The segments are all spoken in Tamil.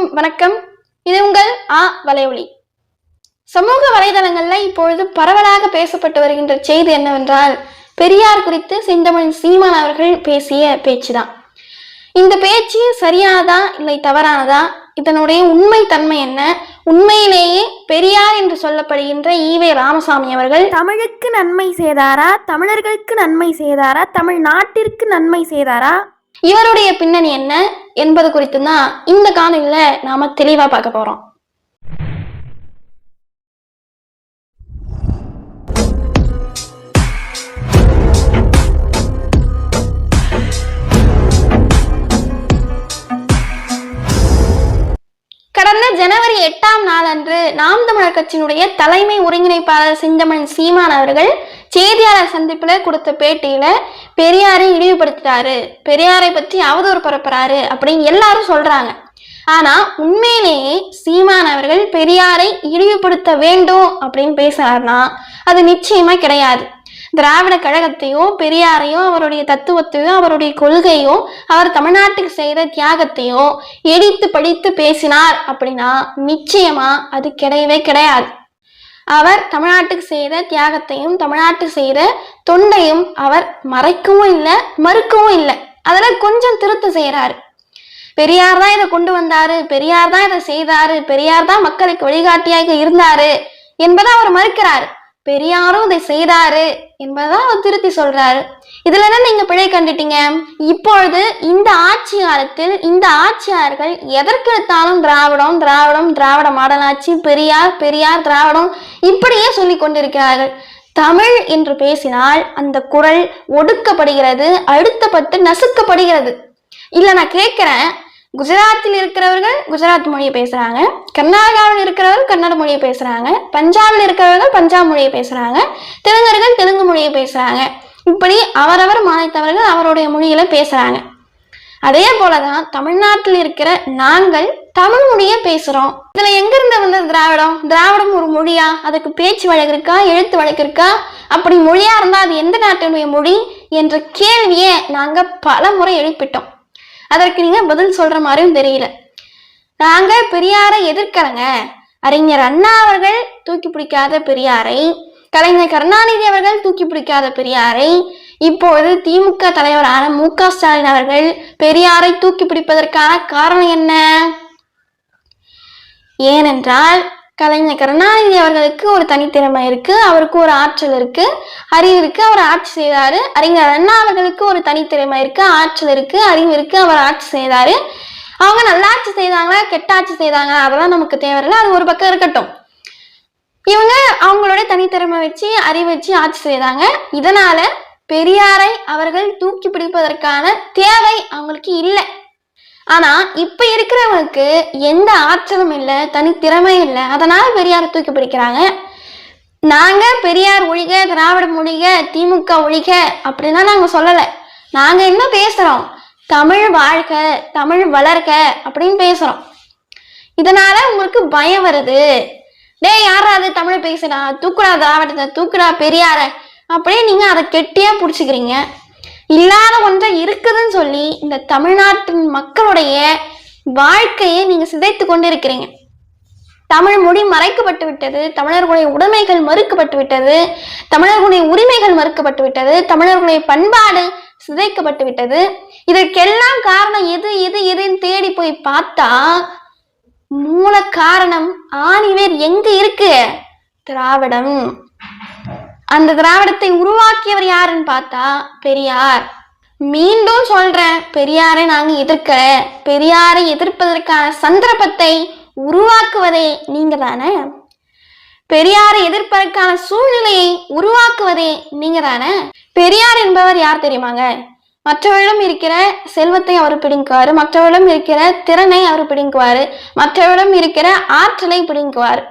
அனைவருக்கும் வணக்கம். இது உங்கள் ஆ வலையொலி. சமூக வலைதளங்கள்ல இப்பொழுது பரவலாக பேசப்பட்டு வருகின்ற செய்தி என்னவென்றால் பெரியார் குறித்து செந்தமிழ் சீமான் அவர்கள் பேசிய பேச்சுதான். இந்த பேச்சு சரியானதா இல்லை தவறானதா? இதனுடைய உண்மை தன்மை என்ன? உண்மையிலேயே பெரியார் என்று சொல்லப்படுகின்ற ஈவே ராமசாமி அவர்கள் தமிழுக்கு நன்மை செய்தாரா? தமிழர்களுக்கு நன்மை செய்தாரா? தமிழ் நாட்டிற்கு நன்மை செய்தாரா? இவருடைய பின்னணி என்ன என்பது குறித்து தான் இந்த காணொலியில நாம தெளிவா பார்க்க போறோம். அன்று நாம் தமிழர் கட்சியினுடைய தலைமை ஒருங்கிணைப்பாளர் சிந்தமன் சீமான் அவர்கள் செய்தியாளர் சந்திப்புல கொடுத்த பேட்டியில பெரியாரை இழிவுபடுத்துறாரு பெரியாரை பற்றி அவதூறு பரப்புறாரு அப்படின்னு எல்லாரும் சொல்றாங்க. ஆனா உண்மையிலேயே சீமான் அவர்கள் பெரியாரை இழிவுபடுத்த வேண்டும் அப்படின்னு பேசுறாருன்னா அது நிச்சயமா கிடையாது. திராவிட கழகத்தையும் பெரியாரையும் அவருடைய தத்துவத்தையும் அவருடைய கொள்கையும் அவர் தமிழ்நாட்டுக்கு செய்த தியாகத்தையும் எடித்து படித்து பேசினார் அப்படின்னா நிச்சயமா அது கிடையவே கிடையாது. அவர் தமிழ்நாட்டுக்கு செய்த தியாகத்தையும் தமிழ்நாட்டுக்கு செய்த தொண்டையும் அவர் மறைக்கவும் இல்லை மறுக்கவும் இல்லை. அதெல்லாம் கொஞ்சம் திருத்தம் செய்கிறாரு பெரியார் தான் இதை கொண்டு வந்தாரு பெரியார் தான் இதை செய்தாரு பெரியார் தான் மக்களுக்கு வழிகாட்டியாக இருந்தாரு என்பதை அவர் மறுக்கிறாரு. பெரியாரும் இதை செய்தாரு என்பதான் அவர் திருத்தி சொல்றாரு. இதுல தான் நீங்க பிழை கண்டுட்டீங்க. இப்பொழுது இந்த ஆட்சி காலத்தில் இந்த ஆட்சியாளர்கள் எதற்கெடுத்தாலும் திராவிடம் திராவிடம் திராவிட மாடலாட்சி பெரியார் பெரியார் திராவிடம் இப்படியே சொல்லி கொண்டிருக்கிறார்கள். தமிழ் என்று பேசினால் அந்த குரல் ஒடுக்கப்படுகிறது அழுத்தப்பட்டு நசுக்கப்படுகிறது. இல்ல நான் கேட்கிறேன் குஜராத்தில் இருக்கிறவர்கள் குஜராத் மொழியை பேசுறாங்க. கர்நாடகாவில் இருக்கிறவர்கள் கன்னட மொழியை பேசுறாங்க. பஞ்சாபில் இருக்கிறவர்கள் பஞ்சாப் மொழியை பேசுறாங்க. தெலுங்கர்கள் தெலுங்கு மொழியை பேசுறாங்க. இப்படி அவரவர் மாநிலத்தவர்கள் அவருடைய மொழியில பேசுறாங்க. அதே போலதான் தமிழ்நாட்டில் இருக்கிற நாங்கள் தமிழ் மொழியை பேசுறோம். இதுல எங்கிருந்து வந்தது திராவிடம்? திராவிடம் ஒரு மொழியா? அதுக்கு பேச்சு வழக்கு இருக்கா? எழுத்து வழக்கு இருக்கா? அப்படி மொழியா இருந்தா அது எந்த நாட்டினுடைய மொழி? என்ற கேள்வியை நாங்க பல முறை எழுப்பிட்டோம். அதற்கு நீங்க பதில் சொல்ற மாதிரியும் தெரியல. நாங்க பெரியாரை எதிர்க்கிறங்க அறிஞர் அண்ணா அவர்கள் தூக்கி பிடிக்காத பெரியாரை கலைஞர் கருணாநிதி அவர்கள் தூக்கி பிடிக்காத பெரியாரை இப்போது திமுக தலைவரான மு க ஸ்டாலின் அவர்கள் பெரியாரை தூக்கி பிடிப்பதற்கான காரணம் என்ன? ஏனென்றால் கலைஞர் கருணாநிதி அவர்களுக்கு ஒரு தனித்திறமை இருக்கு அவருக்கு ஒரு ஆற்றல் இருக்கு அறிவு இருக்கு அவர் ஆட்சி செய்தாரு. அறிஞர் அண்ணா அவர்களுக்கு ஒரு தனித்திறமை இருக்கு ஆற்றல் இருக்கு அறிவு இருக்கு அவர் ஆட்சி செய்தாரு. அவங்க நல்லாட்சி செய்தாங்களா கெட்டாட்சி செய்தாங்களா அதெல்லாம் நமக்கு தேவையில்லை. அது ஒரு பக்கம் இருக்கட்டும். இவங்க அவங்களோட தனித்திறமை வச்சு அறிவு வச்சு ஆட்சி செய்தாங்க. இதனால பெரியாரை அவர்கள் தூக்கி பிடிப்பதற்கான தேவை அவங்களுக்கு இல்லை. ஆனா இப்ப இருக்கிறவங்களுக்கு எந்த ஆற்றலும் இல்லை தனி திறமை இல்லை அதனால பெரியாரை தூக்கி பிடிக்கிறாங்க. நாங்க பெரியார் ஒழிக திராவிட ஒழிக திமுக ஒழிக அப்படின்னா நாங்க சொல்லலை. நாங்க என்ன பேசுறோம்? தமிழ் வாழ்க தமிழ் வளர்க்க அப்படின்னு பேசுறோம். இதனால உங்களுக்கு பயம் வருது. டேய் யாராவது தமிழ் பேசுறா தூக்குடா திராவிடத்தை தூக்குடா பெரியார அப்படியே நீங்க அதை கெட்டியா பிடிச்சிக்கிறீங்க. இல்லாத ஒன்றை இருக்குதுன்னு சொல்லி இந்த தமிழ்நாட்டின் மக்களுடைய வாழ்க்கையை நீங்க சிதைத்து கொண்டிருக்கிறீங்க. தமிழ் மொழி மறைக்கப்பட்டு விட்டது தமிழர்களுடைய உடைமைகள் மறுக்கப்பட்டு விட்டது தமிழர்களுடைய உரிமைகள் மறுக்கப்பட்டு விட்டது தமிழர்களுடைய பண்பாடு சிதைக்கப்பட்டு விட்டது. இதற்கெல்லாம் காரணம் எது எது எதுன்னு தேடி போய் பார்த்தா மூல காரணம் ஆணிவேர் எங்க இருக்கு? திராவிடம். அந்த திராவிடத்தை உருவாக்கியவர் யாருன்னு பார்த்தா பெரியார். மீண்டும் சொல்றேன் பெரியாரை நாங்க எதிர்க்கல. பெரியாரை எதிர்ப்பதற்கான சந்தர்ப்பத்தை உருவாக்குவதே நீங்க தானே பெரியாரை எதிர்ப்பதற்கான சூழ்நிலையை உருவாக்குவதே நீங்க தானே பெரியார் என்பவர் யார் தெரியுமாங்க? மற்றவரிடம் இருக்கிற செல்வத்தை அவர் பிடிங்குவார் மற்றவரிடம் இருக்கிற திறனை அவர் பிடிங்குவார் மற்றவரிடம் இருக்கிற ஆற்றலை பிடிங்குவார்.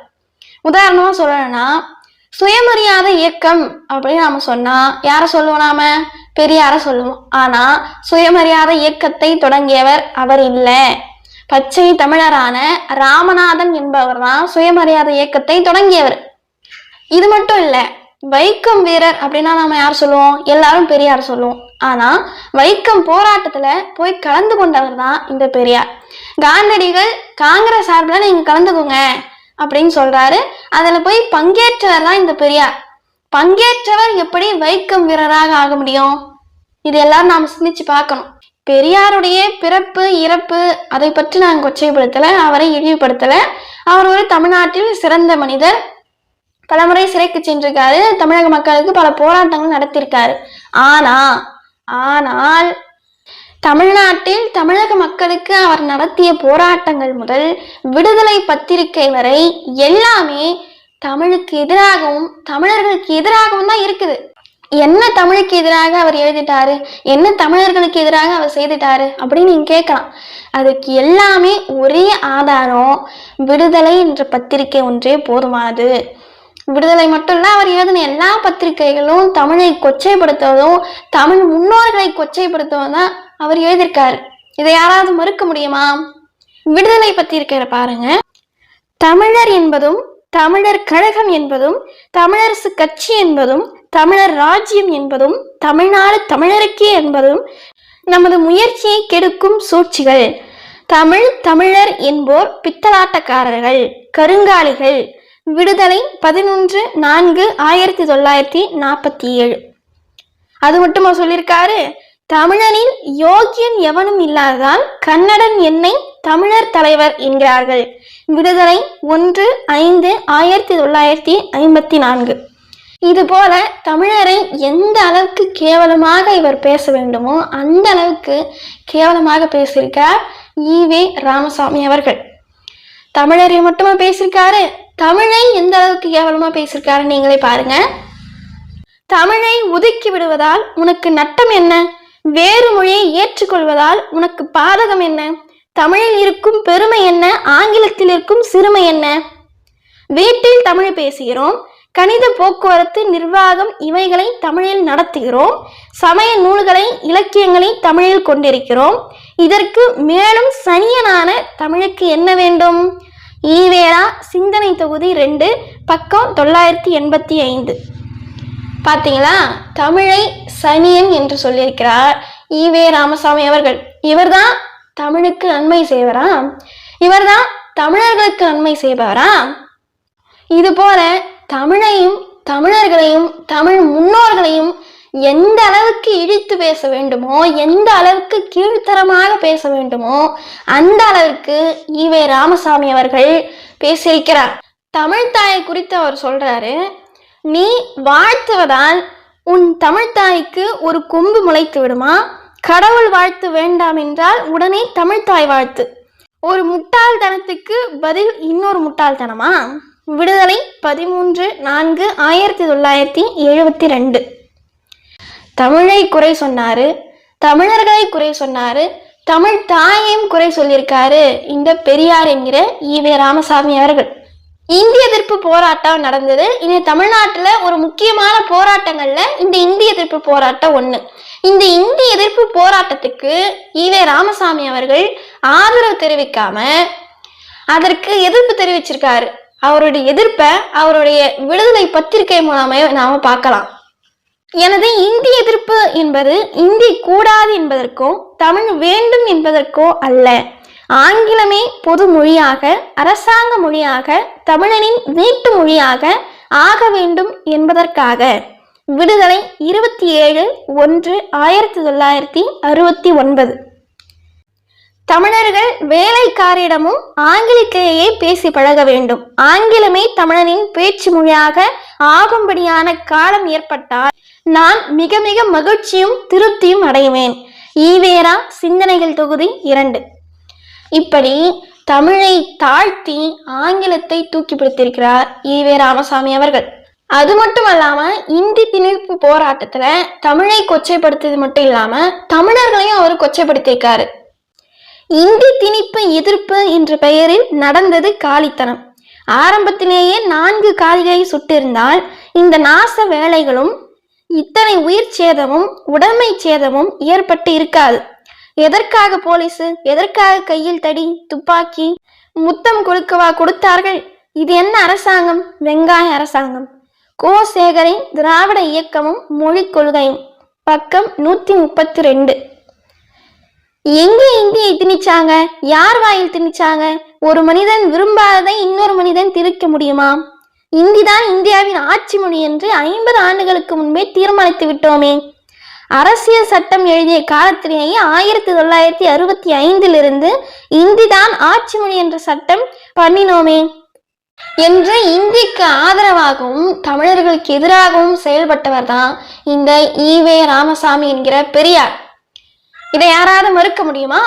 உதாரணமா சொல்லணும்னா சுயமரியாதை இயக்கம் அப்படின்னு நாம சொன்னா யாரை சொல்லுவோம் நாம? பெரியார சொல்லுவோம். ஆனா சுயமரியாதை இயக்கத்தை தொடங்கியவர் அவர் இல்லை. பச்சை தமிழரான ராமநாதன் என்பவர் தான் சுயமரியாதை இயக்கத்தை தொடங்கியவர். இது மட்டும் இல்ல வைக்கம் வீரர் அப்படின்னா நாம யார் சொல்லுவோம்? எல்லாரும் பெரியார் சொல்லுவோம். ஆனா வைக்கம் போராட்டத்துல போய் கலந்து கொண்டவர் தான் இந்த பெரியார். காந்தியடிகள் காங்கிரஸ் சார்பில் நீங்க கலந்துக்கோங்க. அப்படின்னு சொல்றாரு. அதில் போய் பங்கேற்றவர் தான் இந்த பெரியார். பங்கேற்றவர் எப்படி வைக்கம் வீரராக ஆக முடியும்? இது எல்லாரும் நாம் சிந்திச்சு பார்க்கணும். பெரியாருடைய பிறப்பு இறப்பு அதை பற்றி நான் கொச்சைப்படுத்தலை அவரை இழிவுபடுத்தலை. அவர் ஒரு தமிழ்நாட்டில் சிறந்த மனிதர். பலமுறை சிறைக்கு சென்றிருக்காரு. தமிழக மக்களுக்கு பல போராட்டங்கள் நடத்தியிருக்காரு. ஆனா ஆனால் தமிழ்நாட்டில் தமிழக மக்களுக்கு அவர் நடத்திய போராட்டங்கள் முதல் விடுதலை பத்திரிகை வரை எல்லாமே தமிழுக்கு எதிராகவும் தமிழர்களுக்கு எதிராகவும் தான் இருக்குது. என்ன தமிழுக்கு எதிராக அவர் எழுதிட்டாரு? என்ன தமிழர்களுக்கு எதிராக அவர் செய்துட்டாரு? அப்படின்னு நீங்க கேட்கலாம். அதுக்கு எல்லாமே ஒரே ஆதாரம் விடுதலை என்ற பத்திரிகை ஒன்றே போதுமானது. விடுதலை மட்டும் இல்ல அவர் எழுதின எல்லா பத்திரிகைகளும் தமிழை கொச்சைப்படுத்துவதும் தமிழ் முன்னோர்களை கொச்சைப்படுத்துவதும் தான் அவர் எழுதியிருக்காரு. இதை யாராவது மறுக்க முடியுமா? விடுதலை பத்திரிகையில பாருங்க. தமிழர் என்பதும் தமிழர் கழகம் என்பதும் தமிழரசு கட்சி என்பதும் தமிழர் ராஜ்யம் என்பதும் தமிழ்நாடு தமிழருக்கே என்பதும் நமது முயற்சியை கெடுக்கும் சூழ்ச்சிகள். தமிழ் தமிழர் என்போர் பித்தலாட்டக்காரர்கள் கருங்காலிகள். விடுதலை பதினொன்று நான்கு ஆயிரத்தி தொள்ளாயிரத்தி நாற்பத்தி ஏழு. அது மட்டுமா சொல்லியிருக்காரு? தமிழனில் யோகியன் எவனும் இல்லாததால் கன்னடன் என்னை தமிழர் தலைவர் என்கிறார்கள். விடுதலை ஒன்று ஐந்து ஆயிரத்தி தொள்ளாயிரத்தி ஐம்பத்தி நான்கு. இதுபோல தமிழரை எந்த அளவுக்கு கேவலமாக இவர் பேச வேண்டுமோ அந்த அளவுக்கு கேவலமாக பேசியிருக்கார் ஈவே ராமசாமி அவர்கள். தமிழரை மட்டுமா பேசியிருக்காரு? தமிழை எந்த அளவுக்கு கேவலமா பேசியிருக்காரு நீங்களே பாருங்க. தமிழை ஒதுக்கி விடுவதால் உனக்கு நட்டம் என்ன? வேறு மொழியை ஏற்றுக்கொள்வதால் உனக்கு பாதகம் என்ன? தமிழில் இருக்கும் பெருமை என்ன? ஆங்கிலத்தில் இருக்கும் சிறுமை என்ன? வீட்டில் தமிழ் பேசுகிறோம். கணித போக்குவரத்து நிர்வாகம் இவைகளை தமிழில் நடத்துகிறோம். சமய நூல்களை இலக்கியங்களை தமிழில் கொண்டிருக்கிறோம். இதற்கு மேலும் சனியனான தமிழுக்கு என்ன வேண்டும்? ஈவேரா சிந்தனை தொகுதி ரெண்டு பக்கம் தொள்ளாயிரத்தி எண்பத்தி ஐந்து. பார்த்தீங்களா தமிழை சனியன் என்று சொல்லியிருக்கிறார். ஈவே ராமசாமி அவர்கள். இவர்தான் தமிழுக்கு நன்மை செய்வரா? இவர்தான் தமிழர்களுக்கு நன்மை செய்பவரா? இது போல தமிழையும் தமிழர்களையும் தமிழ் முன்னோர்களையும் எந்த அளவுக்கு இழித்து பேச வேண்டுமோ எந்த அளவுக்கு கீழ்த்தரமாக பேச வேண்டுமோ அந்த அளவுக்கு ஈவே ராமசாமி அவர்கள் பேசியிருக்கிறார். தமிழ் தாயை குறித்து அவர் சொல்றாரு. நீ வாழ்த்துவதால் உன் தமிழ் தாய்க்கு ஒரு கொம்பு முளைத்து விடுமா? கடவுள் வாழ்த்து வேண்டாம் என்றால் உடனே தமிழ் தாய் வாழ்த்து. ஒரு முட்டாள்தனத்துக்கு பதில் இன்னொரு முட்டாள்தனமா விடுதலை பதிமூன்று நான்கு ஆயிரத்தி தொள்ளாயிரத்தி எழுபத்தி ரெண்டு. தமிழை குறை சொன்னாரு தமிழர்களை குறை சொன்னாரு தமிழ் தாயையும் குறை சொல்லியிருக்காரு இந்த பெரியார் என்கிற ஈவே ராமசாமி அவர்கள். இந்திய எதிர்ப்பு போராட்டம் நடந்தது. இந்த தமிழ்நாட்டுல ஒரு முக்கியமான போராட்டங்கள்ல இந்த இந்திய எதிர்ப்பு போராட்டம் ஒண்ணு. இந்த இந்திய எதிர்ப்பு போராட்டத்துக்கு ஈவே ராமசாமி அவர்கள் ஆதரவு தெரிவிக்காம அதற்கு எதிர்ப்பு தெரிவிச்சிருக்காரு. அவருடைய எதிர்ப்பை அவருடைய விடுதலை பத்திரிகை மூலமே நாம பார்க்கலாம். எனது இந்தி எதிர்ப்பு என்பது இந்தி கூடாது என்பதற்கோ தமிழ் வேண்டும் என்பதற்கோ அல்ல. ஆங்கிலமே பொது மொழியாக அரசாங்க மொழியாக தமிழனின் வீட்டு மொழியாக ஆக வேண்டும் என்பதற்காக விடுதலை இருபத்தி ஏழு ஒன்று ஆயிரத்தி தொள்ளாயிரத்தி அறுபத்தி ஒன்பது. தமிழர்கள் வேலைக்காரிடமும் ஆங்கிலத்திலேயே பேசி பழக வேண்டும். ஆங்கிலமே தமிழனின் பேச்சு மொழியாக ஆகும்படியான காலம் ஏற்பட்டால் நான் மிக மிக மகிழ்ச்சியும் திருப்தியும் அடைவேன். ஈவேரா சிந்தனைகள் தொகுதி இரண்டு. இப்படி தமிழை தாழ்த்தி ஆங்கிலத்தை தூக்கி பிடித்திருக்கிறார் ஈவே ராமசாமி அவர்கள். அது மட்டும் இல்லாம இந்தி திணிப்பு போராட்டத்துல தமிழை கொச்சைப்படுத்தது மட்டும் இல்லாம தமிழர்களையும் அவர் கொச்சைப்படுத்தியிருக்காரு. இந்தி திணிப்பு எதிர்ப்பு என்ற பெயரில் நடந்தது காலித்தனம். ஆரம்பத்திலேயே நான்கு காலிகளை சுட்டிருந்தால் இந்த நாச வேலைகளும் இத்தனை உயிர் சேதமும் உடைமை சேதமும் ஏற்பட்டு இருக்காது. எதற்காக போலீஸ் எதற்காக கையில் தடி துப்பாக்கி முத்தம் கொடுக்கவா கொடுத்தார்கள்? இது என்ன அரசாங்கம்? வெங்காய அரசாங்கம். கோ சேகரின் திராவிட இயக்கமும் மொழிக் கொள்கையும். பக்கம் நூத்தி முப்பத்தி ரெண்டு எங்கே இந்தியை திணிச்சாங்க? யார் வாயில் திணிச்சாங்க? ஒரு மனிதன் விரும்பாததை இன்னொரு மனிதன் திருக்க முடியுமா? இந்திதான் இந்தியாவின் ஆட்சி மொழி என்று ஐம்பது ஆண்டுகளுக்கு முன்பே தீர்மானித்து விட்டோமே. அரசியல் சட்டம் எழுதிய காலத்திலேயே ஆயிரத்தி தொள்ளாயிரத்தி அறுபத்தி ஐந்திலிருந்து இந்திதான் ஆட்சி மொழி என்ற சட்டம் பண்ணினோமே என்று இந்திக்கு ஆதரவாகவும் தமிழர்களுக்கு எதிராகவும் செயல்பட்டவர் தான் இந்த ஈவே ராமசாமி என்கிற பெரியார். இதை யாராவது மறுக்க முடியுமா?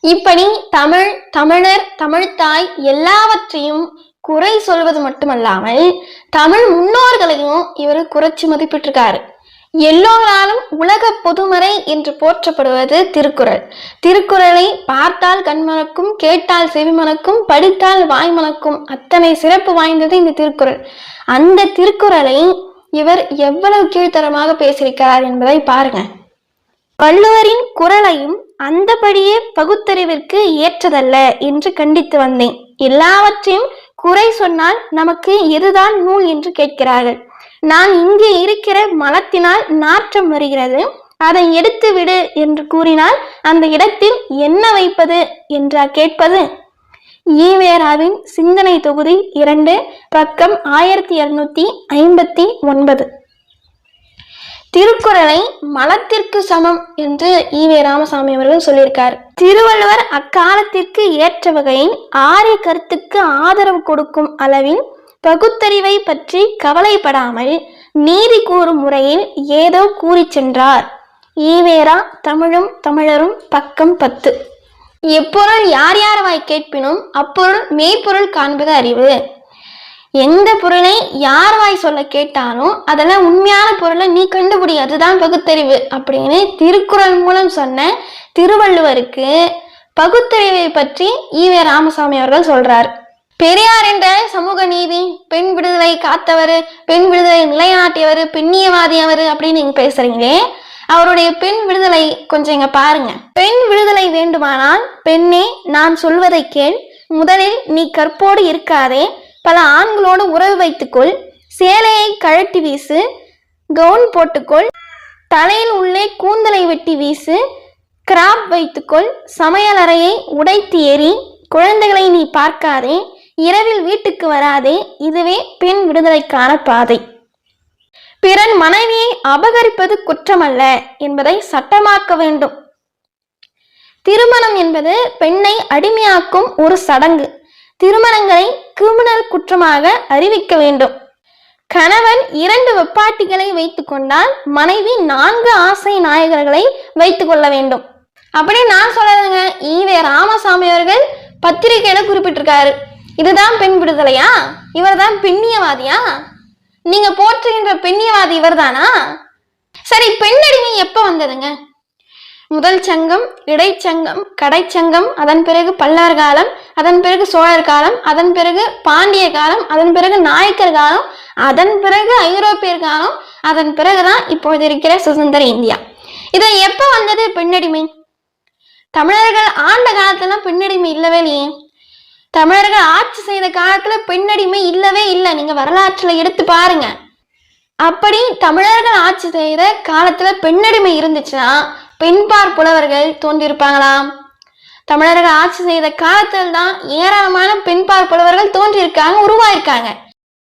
இப்படி தமிழ் தமிழர் தமிழ்த்தாய் எல்லாவற்றையும் குறை சொல்வது மட்டுமல்லாமல் தமிழ் முன்னோர்களையும் இவர் குறைச்சி மதிப்பிட்டிருக்காரு. எல்லோராலும் உலக பொதுமறை என்று போற்றப்படுவது திருக்குறள். திருக்குறளை பார்த்தால் கண்மணக்கும் கேட்டால் செவிமணக்கும் படித்தால் வாய்மணக்கும் அத்தனை சிறப்பு வாய்ந்தது இந்த திருக்குறள். அந்த திருக்குறளை இவர் எவ்வளவு கீழ்த்தரமாக பேசியிருக்கிறார் என்பதை பாருங்க. வள்ளுவரின் குரலையும் அந்தபடியே பகுத்தறிவிற்கு ஏற்றதல்ல என்று கண்டித்து வந்தேன். எல்லாவற்றையும் குறை சொன்னால் நமக்கு எதுதான் நூல் என்று கேட்கிறார்கள். நான் இங்கே இருக்கிற மலத்தினால் நாற்றம் வருகிறது. அதை எடுத்து விடு என்று கூறினால் அந்த இடத்தில் என்ன வைப்பது என்றா கேட்பது? ஈவேராவின் சிந்தனை தொகுதி இரண்டு பக்கம் ஆயிரத்தி இருநூத்தி ஐம்பத்தி ஒன்பது. திருக்குறளை மலத்திற்கு சமம் என்று ஈவே ராமசாமி அவர்கள் சொல்லியிருக்கார். திருவள்ளுவர் அக்காலத்திற்கு ஏற்ற வகையில் ஆரிய கருத்துக்கு ஆதரவு கொடுக்கும் அளவில் பகுத்தறிவை பற்றி கவலைப்படாமல் நீதி கூறும் முறையில் ஏதோ கூறிச் சென்றார். ஈவேரா தமிழும் தமிழரும் பக்கம் பத்து. எப்பொருள் யார் யார் வாய் கேட்பினும் அப்பொருள் மெய்ப்பொருள் காண்பது அறிவு. எந்த பொருளை யார் வாய் சொல்ல கேட்டாலும் அதெல்லாம் உண்மையான பொருளை நீ கண்டுபிடி அதுதான் பகுத்தறிவு அப்படின்னு திருக்குறள் மூலம் சொன்ன திருவள்ளுவருக்கு பகுத்தறிவை பற்றி ஈவே ராமசாமி அவர்கள் சொல்றார். பெரியார் என்ற சமூக நீதி பெண் விடுதலை காத்தவர் பெண் விடுதலை நிலைநாட்டியவர் பெண்ணியவாதி அவர் அப்படின்னு நீங்க பேசுறீங்களே அவருடைய பெண் விடுதலை கொஞ்சம் இங்க பாருங்க. பெண் விடுதலை வேண்டுமானால் பெண்ணே நான் சொல்வதை கேள் முதலில் நீ கற்போடு இருக்காதே பல ஆண்களோடு உறவு வைத்துக்கொள் சேலையை கழட்டி வீசு கவுன் போட்டுக்கொள் தலையில் உள்ளே கூந்தலை வெட்டி வீசு கிராப் வைத்துக்கொள் சமையலறையை உடைத்து எறி குழந்தைகளை நீ பார்க்காதே இரவில் வீட்டுக்கு வராதே இதுவே பெண் விடுதலைக்கான பாதை. பிறன் மனைவியை அபகரிப்பது குற்றமல்ல என்பதை சட்டமாக்க வேண்டும். திருமணம் என்பது பெண்ணை அடிமையாக்கும் ஒரு சடங்கு. திருமணங்களை கிரிமினல் குற்றமாக அறிவிக்க வேண்டும். கணவன் இரண்டு வெப்பாட்டிகளை வைத்துக் கொண்டால் மனைவி நான்கு ஆசை நாயகர்களை வைத்துக் கொள்ள வேண்டும். அப்படி நான் சொல்றதுங்க ஈவே ராமசாமி அவர்கள் பத்திரிகையில குறிப்பிட்டிருக்காரு. இதுதான் பெண் விடுதலையா? இவர்தான் பெண்ணியவாதியா நீங்க போற்றுகின்ற பெண்ணியவாதி இவர்தானா? சரி பெண்ணடிமை எப்ப வந்ததுங்க? முதல் சங்கம் இடைச்சங்கம் கடைச்சங்கம் அதன் பிறகு பல்லார் காலம் அதன் பிறகு சோழர் காலம் அதன் பிறகு பாண்டிய காலம் அதன் பிறகு நாயக்கர் காலம் அதன் பிறகு ஐரோப்பியர் காலம் அதன் பிறகுதான் இப்பொழுது இருக்கிற சுதந்திர இந்தியா. இது எப்ப வந்தது பெண்ணடிமை? தமிழர்கள் ஆண்ட காலத்துல பெண்ணடிமை இல்லவே இல்லையே. தமிழர்கள் ஆட்சி செய்த காலத்துல பெண்ணடிமை இல்லவே இல்லை. நீங்க வரலாற்றுல எடுத்து பாருங்க. அப்படி தமிழர்கள் ஆட்சி செய்த காலத்துல பெண்ணடிமை இருந்துச்சுன்னா பெண்பார் புலவர்கள் தோன்றியிருப்பாங்களாம். தமிழர்கள் ஆட்சி செய்த காலத்தில் தான் ஏராளமான பெண்பார் புலவர்கள் தோன்றியிருக்காங்க உருவாயிருக்காங்க.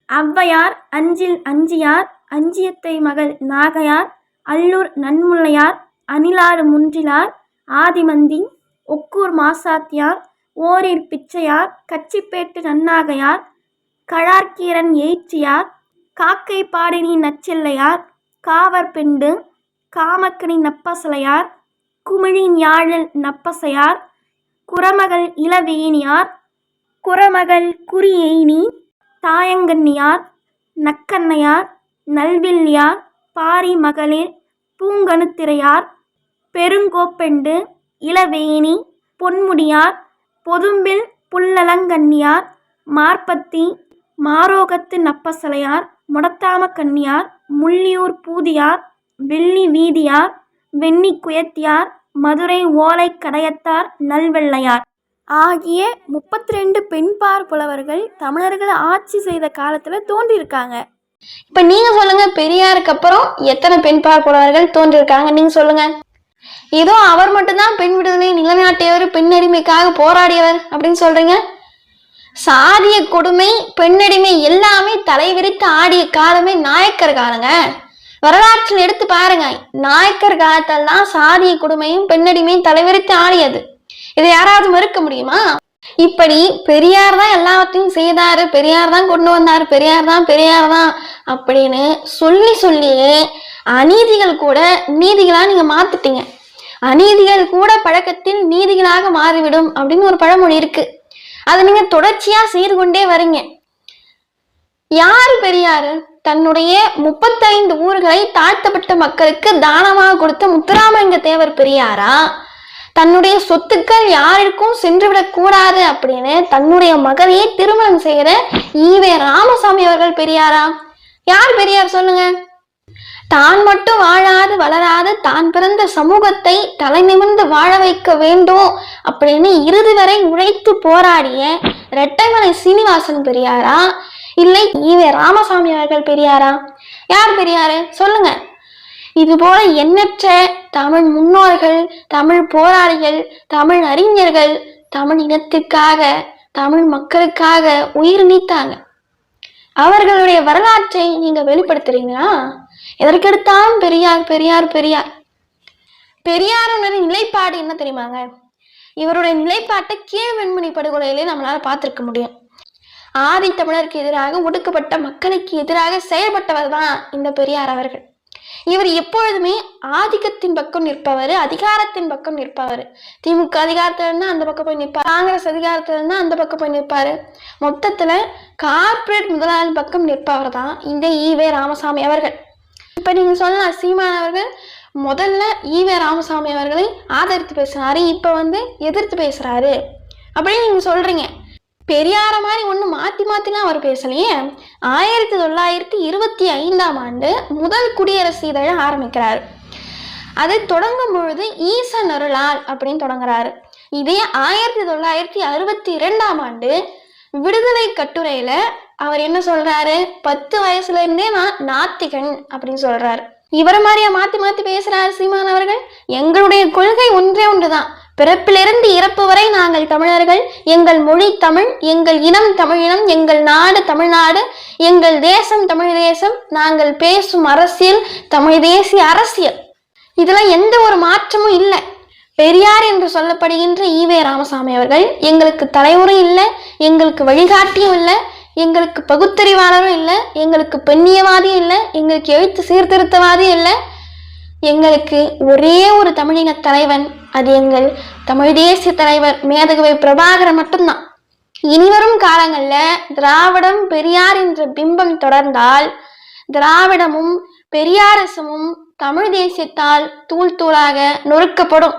ஔவையார் அஞ்சில் அஞ்சியார் அஞ்சியத்தை மகள் நாகையார் அல்லூர் நன்முல்லையார் அணிலாறு முன்றிலார் ஆதிமந்தி ஒக்கூர் மாசாத்தியார் ஓரிர் பிச்சையார் கச்சிப்பேட்டு நன்னாகையார் கழார்கீரன் எயிற்றியார் காக்கை பாடினி நச்செல்லையார் காவற்பெண்டு காமக்கனி நப்பசலையார் குமிழின் யாழில் நப்பசையார் குரமகள் இளவேணியார் குரமகள் குறியெய்னி தாயங்கண்ணியார் நக்கண்ணையார் நல்வில்லியார் பாரி மகளிர் பூங்கணுத்திரையார் பெருங்கோப்பெண்டு இளவேணி பொன்முடியார் பொதும்பில் புல்லலங்கன்னியார் மார்பத்தி மாரோகத்து நப்பசலையார் முடத்தாம கன்னியார் முள்ளியூர் பூதியார் வெள்ளி வீதியார் வெண்ணி குயத்தியார் மதுரை ஓலை கடையத்தார் நல்வெள்ளையார். ஆகிய முப்பத்தி ரெண்டு பெண்பார் புலவர்கள் தமிழர்கள் ஆட்சி செய்த காலத்தில் தோன்றியிருக்காங்க இப்ப நீங்க சொல்லுங்க பெரியாருக்கு அப்புறம் எத்தனை பெண் புலவர்கள் தோன்றியிருக்காங்க நீங்க சொல்லுங்க. ஏதோ அவர் மட்டும்தான் பெண் விடுதலை நிலைநாட்டியவர் பெண்ணடிமைக்காக போராடியவர் அப்படின்னு சொல்றீங்க. சாதிய கொடுமை பெண்ணடிமை எல்லாமே தலைவிரித்து ஆடிய காலமே நாயக்கர் காலங்க. வரலாற்றில் எடுத்து பாருங்க. நாயக்கர் காலத்தெல்லாம் சாதிய கொடுமையும் பெண்ணடிமையும் தலைவிரித்து ஆடியது. இதை யாராவது மறுக்க முடியுமா? இப்படி பெரியார் தான் எல்லாத்தையும் செய்தாரு பெரியார் தான் கொண்டு வந்தாரு பெரியார் தான் பெரியார் தான் அப்படின்னு சொல்லி சொல்லியே அநீதிகள் கூட நீதிகளா நீங்க மாத்திட்டீங்க. அநீதிகள் கூட பழக்கத்தில் நீதிகளாக மாறிவிடும் அப்படின்னு ஒரு பழமொழி இருக்கு. அதை நீங்க தொடர்ச்சியா செய்து கொண்டே வரீங்க. யாரு பெரியாரு? தன்னுடைய முப்பத்தைந்து ஊர்களை தாழ்த்தப்பட்ட மக்களுக்கு தானமாக கொடுத்த முத்துராமலிங்க தேவர் பெரியாரா? தன்னுடைய சொத்துக்கள் யாருக்கும் சென்றுவிடக் கூடாது அப்படின்னு தன்னுடைய மகனையே திருமணம் செய்யற ஈவே ராமசாமி அவர்கள் பெரியாரா? யார் பெரியார் சொல்லுங்க? தான் மட்டும் வாழாது வளராது தான் பிறந்த சமூகத்தை தலைநிமிர்ந்து வாழ வைக்க வேண்டும் அப்படின்னு இறுதி வரை உழைத்து போராடிய ரெட்டைமலை சீனிவாசன் பெரியாரா? இல்லை ஈவே ராமசாமி அவர்கள் பெரியாரா? யார் பெரியாரு? சொல்லுங்க. இது போல எண்ணற்ற தமிழ் முன்னோர்கள் தமிழ் போராளிகள் தமிழ் அறிஞர்கள் தமிழ் இனத்துக்காக தமிழ் மக்களுக்காக உயிர் நீத்தாங்க. அவர்களுடைய வரலாற்றை நீங்க வெளிப்படுத்துறீங்களா? எதற்கெடுத்தாலும் பெரியார் பெரியார் பெரியார். பெரியாரோட நிலைப்பாடு என்ன தெரியுமாங்க? இவருடைய நிலைப்பாட்டை கீழ் வெண்மணி படுகொலையிலே நம்மளால பார்த்திருக்க முடியும். ஆதி தமிழருக்கு எதிராக ஒடுக்கப்பட்ட மக்களுக்கு எதிராக செயல்பட்டவர் தான் இந்த பெரியார் அவர்கள். இவர் எப்பொழுதுமே ஆதிக்கத்தின் பக்கம் நிற்பவர் அதிகாரத்தின் பக்கம் நிற்பவர். திமுக அதிகாரத்துல இருந்தா அந்த பக்கம் போய் நிற்பார் காங்கிரஸ் அதிகாரத்துல இருந்தா அந்த பக்கம் போய் நிற்பாரு. மொத்தத்துல கார்ப்பரேட் முதலாளி பக்கம் நிற்பவர் தான் இந்த ஈவே ராமசாமி அவர்கள். இப்ப நீங்க சொல்லலாம் சீமான் அவர்கள் முதல்ல ஈவே ராமசாமி அவர்களை ஆதரித்து பேசினாரு. இப்ப வந்து எதிர்த்து பேசுறாரு. அப்படின்னு நீங்க சொல்றீங்க. பெரியார மாதிரி ஒன்று மாற்றி மாற்றிலாம் அவர் பேசலையே. ஆயிரத்தி தொள்ளாயிரத்தி இருபத்தி ஐந்தாம் ஆண்டு முதல் குடியரசு இதழ ஆரம்பிக்கிறார். அதை தொடங்கும் பொழுது ஈசன் அருளால் அப்படின்னு தொடங்குறாரு. இதே ஆயிரத்தி தொள்ளாயிரத்தி அறுபத்தி இரண்டாம் ஆண்டு விடுதலை கட்டுரையில அவர் என்ன சொல்றாரு? பத்து வயசுல இருந்தே நான் நாத்திகன் அப்படின்னு சொல்றாரு. இவரை மாதிரியா மாத்தி மாத்தி பேசுறாரு சீமான் அவர்கள்? எங்களுடைய கொள்கை ஒன்றே ஒன்றுதான். பிறப்பிலிருந்து இறப்பு வரை நாங்கள் தமிழர்கள். எங்கள் மொழி தமிழ் எங்கள் இனம் தமிழ் இனம் எங்கள் நாடு தமிழ்நாடு எங்கள் தேசம் தமிழ் தேசம் நாங்கள் பேசும் அரசியல் தமிழ் தேசிய அரசியல். இதெல்லாம் எந்த ஒரு மாற்றமும் இல்லை. பெரியார் என்று சொல்லப்படுகின்ற ஈவே ராமசாமி அவர்கள் எங்களுக்கு தலைவரும் இல்லை எங்களுக்கு வழிகாட்டியும் இல்லை எங்களுக்கு பகுத்தறிவாளரும் இல்லை எங்களுக்கு பெண்ணியவாதியும் இல்லை எங்களுக்கு எழுத்து சீர்திருத்தவாதியும் இல்லை. எங்களுக்கு ஒரே ஒரு தமிழின தலைவன் அது எங்கள் தமிழ் தேசிய தலைவர் மேதகவை பிரபாகரன் மட்டும்தான். இனிவரும் காலங்களில் திராவிடம் பெரியார் என்ற பிம்பம் தொடர்ந்தால் திராவிடமும் பெரியாரசமும் தமிழ் தேசியத்தால் தூள் தூளாக நொறுக்கப்படும்.